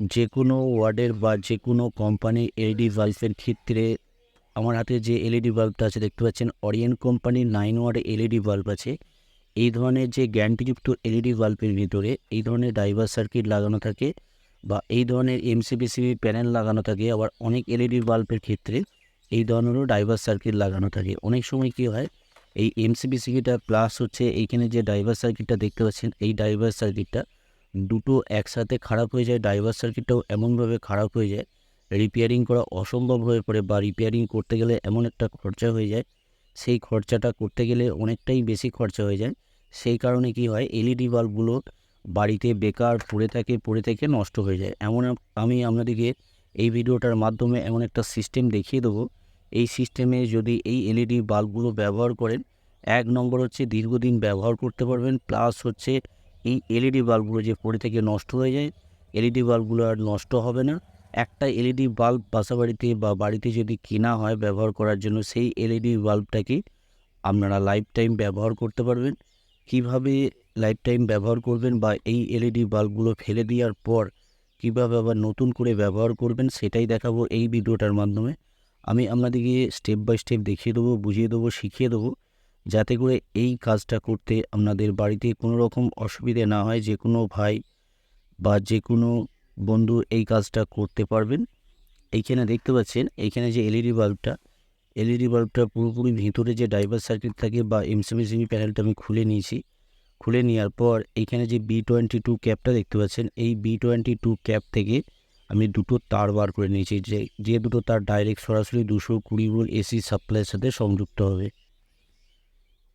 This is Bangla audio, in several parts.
যে কোনো ওয়ার্ডের বা যে কোনো কোম্পানির এলইডি বাল্বের ক্ষেত্রে আমার হাতে যে এলইডি বাল্বটা আছে, দেখতে পাচ্ছেন অরিয়েন্ট কোম্পানির নাইন ওয়ার্ড এলইডি বাল্ব আছে। এই ধরনের যে গ্যান্টিযুক্ত এলইডি বাল্বের ভিতরে এই ধরনের ডাইভার সার্কিট লাগানো থাকে বা এই ধরনের এমসিবিসিবি প্যানেল লাগানো থাকে, আবার অনেক এলইডি বাল্বের ক্ষেত্রে এই ধরনেরও ডাইভার সার্কিট লাগানো থাকে। অনেক সময় কী হয়, এই এমসিবিসিবিটা প্লাস হচ্ছে এইখানে যে ডাইভার সার্কিটটা দেখতে পাচ্ছেন, এই ডাইভার সার্কিটটা দুটো একসাথে খারাপ হয়ে যায় ড্রাইভার সার্কিটটাও এমনভাবে খারাপ হয়ে যায় রিপেয়ারিং করা অসম্ভব হয়ে পড়ে বা রিপেয়ারিং করতে গেলে এমন একটা খরচা হয়ে যায়, সেই খরচাটা করতে গেলে অনেকটাই বেশি খরচা হয়ে যায়। সেই কারণে কি হয় এলইডি বাল্বগুলো বাড়িতে বেকার পড়ে থাকে, পড়ে থেকে নষ্ট হয়ে যায়। এমন আমি আপনাদেরকে এই ভিডিওটার মাধ্যমে এমন একটা সিস্টেম দেখিয়ে দেবো। এই সিস্টেমে যদি এই এলইডি বাল্বগুলো ব্যবহার করেন, এক নম্বর হচ্ছে দীর্ঘদিন ব্যবহার করতে পারবেন প্লাস হচ্ছে এই এলইডি বাল্বগুলো যে পড়ে থেকে নষ্ট হয়ে যায় এলইডি বাল্বগুলো আর নষ্ট হবে না। একটা এলইডি বাল্ব বাসা বাড়িতে বা বাড়িতে যদি কেনা হয় ব্যবহার করার জন্য, সেই এলইডি বাল্বটাকে আপনারা লাইফ টাইম ব্যবহার করতে পারবেন। কীভাবে লাইফ টাইম ব্যবহার করবেন বা এই এলইডি বাল্বগুলো ফেলে দেওয়ার পর কীভাবে আবার নতুন করে ব্যবহার করবেন, সেটাই দেখাবো এই ভিডিওটার মাধ্যমে। আমি আপনাদেরকে স্টেপ বাই স্টেপ দেখিয়ে দেবো, বুঝিয়ে দেবো, শিখিয়ে দেবো। যাতে করে এই কাজটা করতে আপনাদের বাড়িতে কোনো রকম অসুবিধে না হয়, যে কোনো ভাই বা যে কোনো বন্ধু এই কাজটা করতে পারবেন। এইখানে দেখতে পাচ্ছেন, এইখানে যে এলইডি বাল্বটা এলইডি বাল্বটা পুরোপুরি ভিতরে যে ডাইভার সার্কিট থাকে বা এমসিবিসিবি প্যানেলটা আমি খুলে নিয়েছি। খুলে নেওয়ার পর এইখানে যে বি টোয়েন্টি টু ক্যাপটা দেখতে পাচ্ছেন, এই বি টোয়েন্টি টু ক্যাপ থেকে আমি দুটো তার বার করে নিয়েছি, যে যে দুটো তার ডাইরেক্ট সরাসরি দুশো কুড়ি ভোল্ট এসি সাপ্লাইয়ের সাথে সংযুক্ত হবে।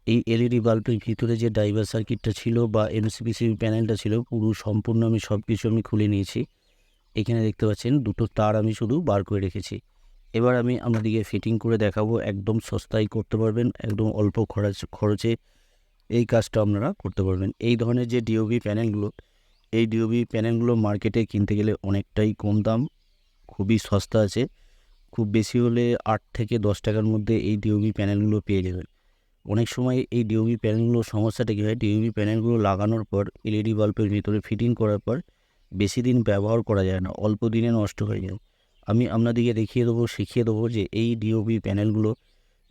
এই এলইডি বাল্বের ভিতরে যে ডাইভার সার্কিটটা ছিল বা এমসিবিসিবি প্যানেলটা ছিল, পুরো সম্পূর্ণ আমি সব কিছু আমি খুলে নিয়েছি। এখানে দেখতে পাচ্ছেন দুটো তার আমি শুধু বার করে রেখেছি। এবার আমি আপনাদেরকে ফিটিং করে দেখাবো, একদম সস্তায় করতে পারবেন, একদম অল্প খরচ, খরচে এই কাজটা আপনারা করতে পারবেন। এই ধরনের যে ডিওবি প্যানেলগুলো, এই ডিওবি প্যানেলগুলো মার্কেটে কিনতে গেলে অনেকটাই কম দাম, খুবই সস্তা আছে। খুব বেশি হলে আট থেকে দশ টাকার মধ্যে এই ডিওবি প্যানেলগুলো পেয়ে যাবেন। অনেক সময় এই ডিওবি প্যানেলগুলোর সমস্যাটা কী হয়? ডিওবি প্যানেলগুলো লাগানোর পর এলইডি বাল্বের ভিতরে ফিটিং করার পর বেশি দিন ব্যবহার করা যায় না, অল্প দিনে নষ্ট হয়ে যায়। আমি আপনাদেরকে দেখিয়ে দেবো, শিখিয়ে দেবো যে এই ডিওবি প্যানেলগুলো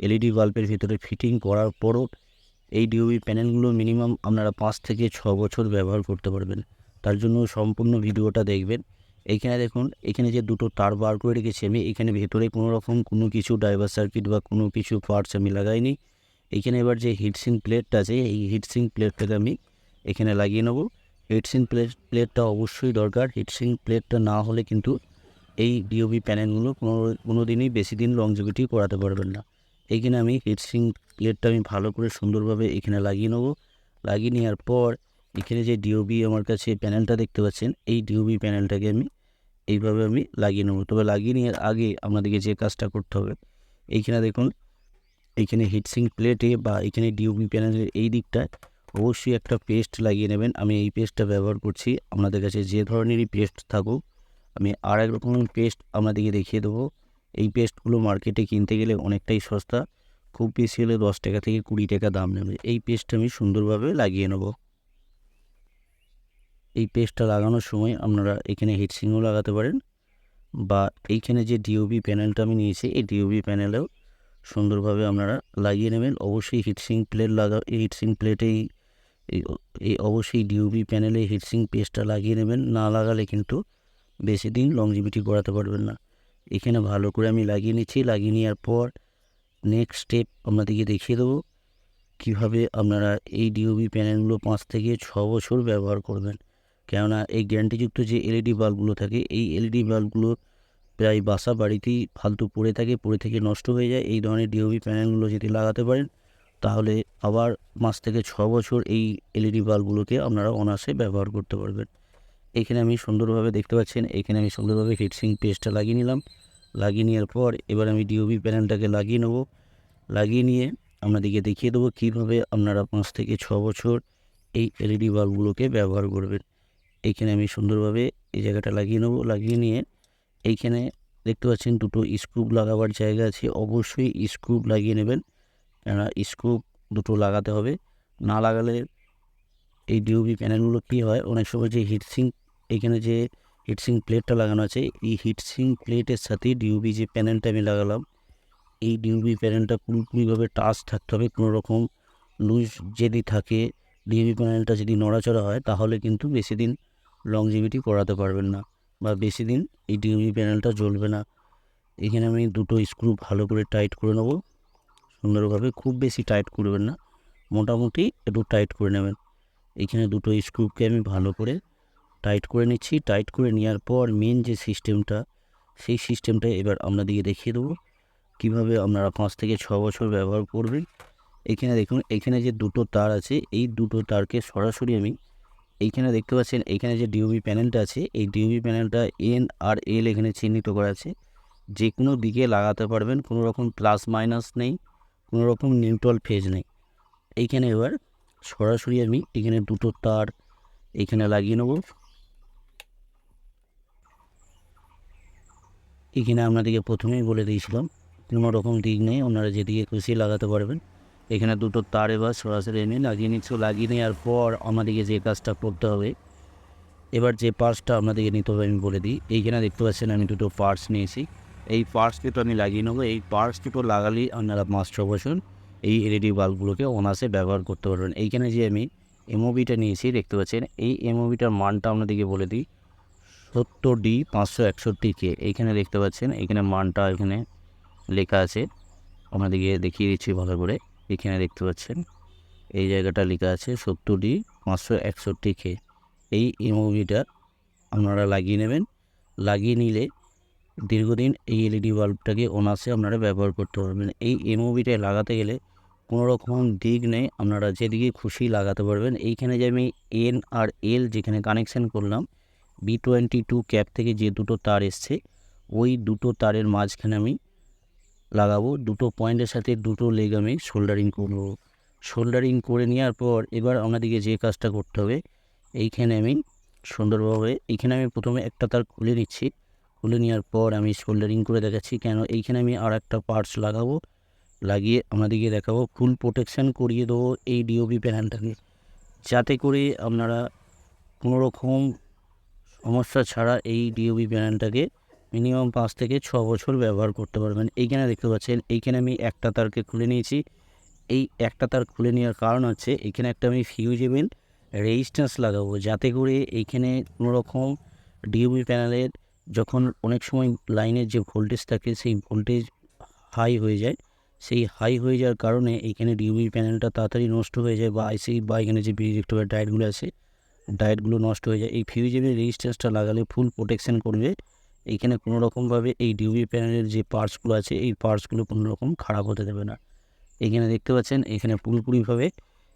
এলইডি বাল্বের ভিতরে ফিটিং করার পরও এই ডিওবি প্যানেলগুলো মিনিমাম আপনারা পাঁচ থেকে ছ বছর ব্যবহার করতে পারবেন। তার জন্য সম্পূর্ণ ভিডিওটা দেখবেন। এইখানে দেখুন, এখানে যে দুটো তার বার করে রেখেছি আমি, এখানে ভেতরে কোনো রকম কোনো কিছু ড্রাইভার সার্কিট বা কোনো কিছু পার্টস আমি লাগাইনি। এইখানে এবার যে হিটসিং প্লেটটা আছে, এই হিটসিং প্লেটটাকে আমি এখানে লাগিয়ে নেব। হিটসিং প্লেট প্লেটটা অবশ্যই দরকার। হিটসিং প্লেটটা না হলে কিন্তু এই ডিওবি প্যানেলগুলো কোনো কোনো দিনই বেশি দিন লংজিভিটি করাতে পারবেন না। এইখানে আমি হিটসিং প্লেটটা আমি ভালো করে সুন্দরভাবে এখানে লাগিয়ে নেব। লাগিয়ে নেওয়ার পর এখানে যে ডিওবি আমার কাছে প্যানেলটা দেখতে পাচ্ছেন, এই ডিওবি প্যানেলটাকে আমি এইভাবে আমি লাগিয়ে নেব। তবে লাগিয়ে নেওয়ার আগে আপনাদেরকে যে কাজটা করতে হবে, এইখানে দেখুন এইখানে হিটসিং প্লেটে বা এখানে ডিওবি প্যানেলের এই দিকটায় অবশ্যই একটা পেস্ট লাগিয়ে নেবেন। আমি এই পেস্টটা ব্যবহার করছি। আপনাদের কাছে যে ধরনেরই পেস্ট থাকুক, আমি আর এক রকমের পেস্ট আপনাদেরকে দেখিয়ে দেবো। এই পেস্টগুলো মার্কেটে কিনতে গেলে অনেকটাই সস্তা। খুব বেশি হলে দশ টাকা থেকে কুড়ি টাকা দাম নেবে। এই পেস্টটা আমি সুন্দরভাবে লাগিয়ে নেব। এই পেস্টটা লাগানোর সময় আপনারা এখানে হিটসিংও লাগাতে পারেন। বা এইখানে যে ডিওবি প্যানেলটা আমি নিয়েছি, এই ডিওবি প্যানেলেও সুন্দরভাবে আপনারা লাগিয়ে নেবেন। অবশ্যই হিটসিং প্লেট লাগা এই হিটসিং প্লেটেই এই অবশ্যই ডিউবি প্যানেলে হিটসিং পেস্টটা লাগিয়ে নেবেন। না লাগালে কিন্তু বেশি দিন লংজিভিটি করাতে পারবেন না। এখানে ভালো করে আমি লাগিয়ে নিচ্ছি। লাগিয়ে নেওয়ার পর নেক্সট স্টেপ আপনাদেরকে দেখিয়ে দেবো। কীভাবে আপনারা এই ডিওবি প্যানেলগুলো পাঁচ থেকে ছ বছর ব্যবহার করবেন। কেননা এই গ্যারান্টিযুক্ত যে এলইডি বাল্বগুলো থাকে, এই এলইডি বাল্বগুলো প্রায় বাসা বাড়িতেই ফালতু পড়ে থাকে, পড়ে থেকে নষ্ট হয়ে যায়। এই ধরনের ডিওবি প্যানেলগুলো যদি লাগাতে পারেন, তাহলে আবার পাঁচ থেকে ছ বছর এই এলইডি বাল্বগুলোকে আপনারা অনায়াসে ব্যবহার করতে পারবেন। এখানে আমি সুন্দরভাবে দেখতে পাচ্ছেন, এখানে আমি সুন্দরভাবে হিটসিং পেস্টটা লাগিয়ে নিলাম। লাগিয়ে নেওয়ার পর এবার আমি ডিওবি প্যানেলটাকে লাগিয়ে নেব। লাগিয়ে নিয়ে আপনাদেরকে দেখিয়ে দেবো কীভাবে আপনারা পাঁচ থেকে ছ বছর এই এলইডি বাল্বগুলোকে ব্যবহার করবেন। এইখানে আমি সুন্দরভাবে এই জায়গাটা লাগিয়ে নেব। লাগিয়ে নিয়ে এইখানে দেখতে পাচ্ছেন দুটো স্ক্রুপ লাগাবার জায়গা আছে। অবশ্যই স্ক্রুপ লাগিয়ে নেবেন। কেননা স্ক্রুপ দুটো লাগাতে হবে। না লাগালে এই ডিউবি প্যানেলগুলো কী হয়? অনেক সময় যে হিটসিং এখানে যে হিটসিং প্লেটটা লাগানো আছে, এই হিটসিং প্লেটের সাথে ডিউবি যে প্যানেলটা আমি লাগালাম, এই ডিউবি প্যানেলটা পুরোপুরিভাবে টাচ থাকতে হবে। কোনো রকম লুজ যদি থাকে ডিউবি প্যানেলটা যদি নড়াচড়া হয়, তাহলে কিন্তু বেশি দিন লংজিভিটি করাতে পারবেন না। বা বেশি দিন এই ডিউবি প্যানেলটা জ্বলবে না। এখানে আমি দুটো স্ক্রু ভালো করে টাইট করে নেব। সুন্দরভাবে খুব বেশি টাইট করবেন না। মোটামুটি একটু টাইট করে নেবেন। এখানে দুটো স্ক্রুকে আমি ভালো করে টাইট করে নিচ্ছি। টাইট করে নেওয়ার পর মেন যে সিস্টেমটা সেই সিস্টেমটা এবার আপনাদেরকে দেখিয়ে দেবো। কীভাবে আপনারা পাঁচ থেকে ছ বছর ব্যবহার করবেন। এখানে দেখুন, এখানে যে দুটো তার আছে, এই দুটো তারকে সরাসরি আমি এইখানে দেখতে পাচ্ছেন, এইখানে যে ডিউবি প্যানেলটা আছে, এই ডিউবি প্যানেলটা এন আর এল এখানে চিহ্নিত করা আছে। যে কোনো দিকে লাগাতে পারবেন, কোনো রকম প্লাস মাইনাস নেই, কোনো রকম নিউট্রাল ফেজ নেই। এইখানে এবার সরাসরি আমি এখানে দুটো তার এখানে লাগিয়ে নেব। এখানে আপনাদেরকে প্রথমেই বলে দিয়েছিলাম, কোনো রকম দিক নেই, আপনারা যেদিকে খুশি লাগাতে পারবেন। এখানে দুটো তার এবার সরাসরি এনে লাগিয়ে নিচ্ছ। লাগিয়ে নেওয়ার পর আমাদেরকে যে কাজটা করতে হবে, এবার যে পার্টসটা আপনাদেরকে নিতে হবে আমি বলে দিই। এইখানে দেখতে পাচ্ছেন আমি দুটো পার্টস নিয়েছি। এই পার্টস দুটো আমি লাগিয়ে নেব। এই পার্টস দুটো লাগালেই আপনারা মাস্টার বছর এই এলইডি বাল্বগুলোকে অনাসে ব্যবহার করতে পারবেন। এইখানে যে আমি এমওবিটা নিয়েছি, দেখতে পাচ্ছেন, এই এমওবিটার মানটা আপনাদেরকে বলে দিই, সত্তর ডি পাঁচশো একষট্টি কে। এইখানে দেখতে পাচ্ছেন, এইখানে মানটা এখানে লেখা আছে। আপনাদেরকে দেখিয়ে দিচ্ছি ভালো করে। এখানে দেখতে পাচ্ছেন। এই জায়গাটা লেখা আছে সত্তর ডি পাঁচশো একষট্টি কে। এই এমওবিটা আপনারা লাগিয়ে নেবেন। লাগিয়ে নিলে দীর্ঘদিন এই এলইডি বাল্বটাকে অনাসে আপনারা ব্যবহার করতে পারবেন। এই এমওবিটা লাগাতে গেলে কোনো রকম দিক নেই। আপনারা যেদিকে খুশি লাগাতে পারবেন। এইখানে যে আমি এন আর এল যেখানে কানেকশান করলাম বি টোয়েন্টি টু ক্যাপ থেকে যে দুটো তার এসছে, ওই দুটো তারের মাঝখানে আমি লাগাবো। দুটো পয়েন্টের সাথে দুটো লেগ আমি শোল্ডারিং করব শোল্ডারিং করে নেওয়ার পর এবার আপনাদেরকে যে কাজটা করতে হবে, এইখানে আমি সুন্দরভাবে, এইখানে আমি প্রথমে একটা তার খুলে নিচ্ছি। খুলে নেওয়ার পর আমি শোল্ডারিং করে দেখাচ্ছি কেন এইখানে আমি আর একটা পার্টস লাগাবো। লাগিয়ে আপনাদেরকে দেখাবো ফুল প্রোটেকশান করিয়ে দেবো এই ডিওবি প্যানেলটাকে যাতে করে আপনারা কোনো রকম সমস্যা ছাড়া এই ডিওবি প্যানেলটাকে মিনিমাম পাঁচ থেকে ছ বছর ব্যবহার করতে পারবেন। এইখানে দেখতে পাচ্ছেন, এইখানে আমি একটা তারকে খুলে নিয়েছি। এই একটা তার খুলে নেওয়ার কারণ হচ্ছে, এখানে একটা আমি ফিউজেবল রেজিস্ট্যান্স লাগাবো। যাতে করে এইখানে কোনো রকম ডিওবি প্যানেলের যখন অনেক সময় লাইনের যে ভোল্টেজ থাকে, সেই ভোল্টেজ হাই হয়ে যায়। সেই হাই হয়ে যাওয়ার কারণে এইখানে ডিউবি প্যানেলটা তাড়াতাড়ি নষ্ট হয়ে যায় বা আইসি বা এখানে যে বিদ্যুৎ ডায়েটগুলো আছে ডায়েটগুলো নষ্ট হয়ে যায়। এই ফিউজেবল রেজিস্ট্যান্সটা লাগালে ফুল প্রোটেকশন করবে। এইখানে কোনো রকমভাবে এই ডিউবি প্যানেলের যে পার্টসগুলো আছে, এই পার্টসগুলো কোনো রকম খারাপ হতে দেবে না। এখানে দেখতে পাচ্ছেন এখানে পুরোপুরিভাবে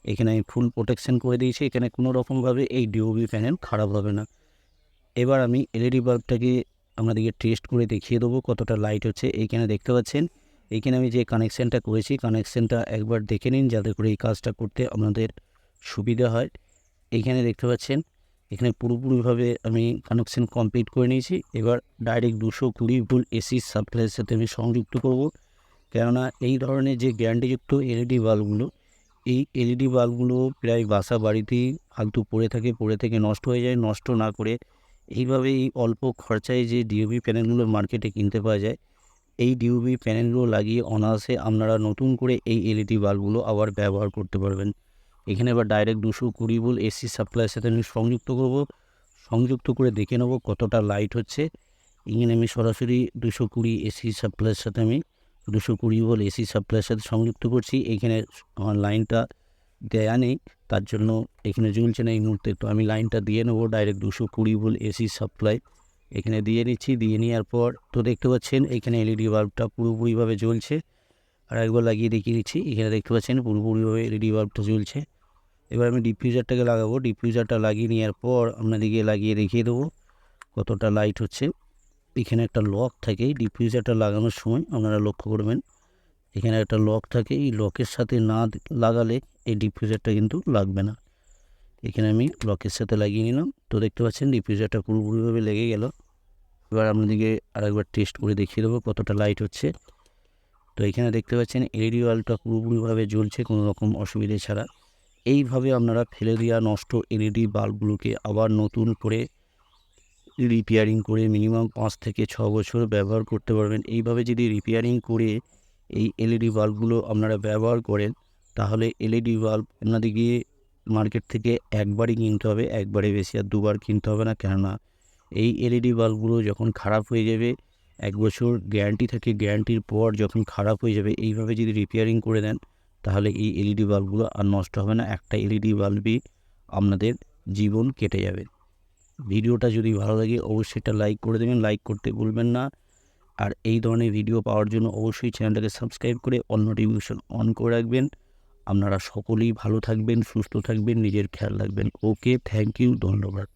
এখানে আমি ফুল প্রোটেকশন করে দিয়েছি, এখানে কোনো রকমভাবে এই ডিওবি প্যানেল খারাপ হবে না। এবার আমি এলইডি বাল্বটাকে আপনাদেরকে টেস্ট করে দেখিয়ে দেবো কতটা লাইট হচ্ছে। এইখানে দেখতে পাচ্ছেন, এইখানে আমি যে কানেকশানটা করেছি কানেকশানটা একবার দেখে নিন, যাতে করে এই কাজটা করতে আপনাদের সুবিধা হয়। এইখানে দেখতে পাচ্ছেন এখানে পুরোপুরিভাবে আমি কানেকশান কমপ্লিট করে নিয়েছি। এবার ডাইরেক্ট দুশো কুড়ি ভোল্ট এসি সাপ্লাইয়ের সাথে আমি সংযুক্ত করব। কেননা এই ধরনের যে গ্যারান্টিযুক্ত এলইডি বাল্বগুলো, এই এলইডি বাল্বগুলো প্রায় বাসা বাড়িতেই ফালতু পড়ে থাকে, পড়ে থেকে নষ্ট হয়ে যায়, নষ্ট না করে এইভাবে এই অল্প খরচায় যে ডিওবি প্যানেলগুলো মার্কেটে কিনতে পাওয়া যায়, এই ডিওবি প্যানেলগুলো লাগিয়ে অনায়াসে আপনারা নতুন করে এই এলইডি বাল্বগুলো আবার ব্যবহার করতে পারবেন। এখানে এবার ডাইরেক্ট দুশো কুড়ি বল এসি সাপ্লাইয়ের সাথে আমি সংযুক্ত করব। সংযুক্ত করে দেখে নেব কতটা লাইট হচ্ছে। এখানে আমি সরাসরি দুশো কুড়ি এসি সাপ্লাইয়ের সাথে আমি দুশো কুড়ি বল এসি সাপ্লাইয়ের সাথে সংযুক্ত করছি। এখানে আমার লাইনটা দেয়া নেই, তার জন্য এখানে জ্বলছে না এই মুহূর্তে। তো আমি লাইনটা দিয়ে নেব ডাইরেক্ট দুশো কুড়ি ভোল্ট এসি সাপ্লাই এখানে দিয়ে নিচ্ছি, দিয়ে নেওয়ার পর তো দেখতে পাচ্ছেন এখানে এলইডি বাল্বটা পুরোপুরিভাবে জ্বলছে। আর একবার লাগিয়ে দেখিয়ে দিচ্ছি। এখানে দেখতে পাচ্ছেন পুরোপুরিভাবে এলইডি বাল্বটা জ্বলছে এবার আমি ডিফিউজারটাকে লাগাবো। ডিফিউজারটা লাগিয়ে নেওয়ার পর আপনাদেরকে লাগিয়ে দেখিয়ে দেবো কতটা লাইট হচ্ছে। এখানে একটা লক থাকে। ডিফিউজারটা লাগানোর সময় আপনারা লক্ষ্য করবেন, এখানে একটা লক থাকে। এই লকের সাথে না লাগালে এই ডিফিউজারটা কিন্তু লাগবে না। এখানে আমি লকের সাথে লাগিয়ে নিলাম। তো দেখতে পাচ্ছেন ডিফিউজারটা পুরোপুরিভাবে লেগে গেল। এবার আপনাদেরকে আরেকবার টেস্ট করে দেখিয়ে দেবো কতটা লাইট হচ্ছে। তো এখানে দেখতে পাচ্ছেন এলইডি বাল্বটা পুরোপুরিভাবে জ্বলছে, কোনো রকম অসুবিধে ছাড়া। এইভাবে আপনারা ফেলে দেওয়া নষ্ট এলইডি বাল্বগুলোকে আবার নতুন করে রিপেয়ারিং করে মিনিমাম পাঁচ থেকে ছ বছর ব্যবহার করতে পারবেন। এইভাবে যদি রিপেয়ারিং করে এই এলইডি বাল্বগুলো আপনারা ব্যবহার করেন, তাহলে এলইডি বাল্ব আপনাদেরকে মার্কেট থেকে একবারই কিনতে হবে, একবারে বেশি আর দুবার কিনতে হবে না। কেননা এই এলইডি বাল্বগুলো যখন খারাপ হয়ে যাবে এক বছর গ্যারান্টি থাকে গ্যারান্টির পর যখন খারাপ হয়ে যাবে, এইভাবে যদি রিপেয়ারিং করে দেন, তাহলে এই এলইডি বাল্বগুলো আর নষ্ট হবে না। একটা এলইডি বাল্বই আপনাদের জীবন কেটে যাবে। ভিডিওটা যদি ভালো লাগে, অবশ্যই একটা লাইক করে দেবেন। লাইক করতে ভুলবেন না। আর এই ধরনের ভিডিও পাওয়ার জন্য অবশ্যই চ্যানেলটাকে সাবস্ক্রাইব করে অল নোটিফিকেশন অন করে রাখবেন। আপনারা সকলেই ভালো থাকবেন, সুস্থ থাকবেন, নিজের খেয়াল রাখবেন। ওকে থ্যাংক ইউ ধন্যবাদ।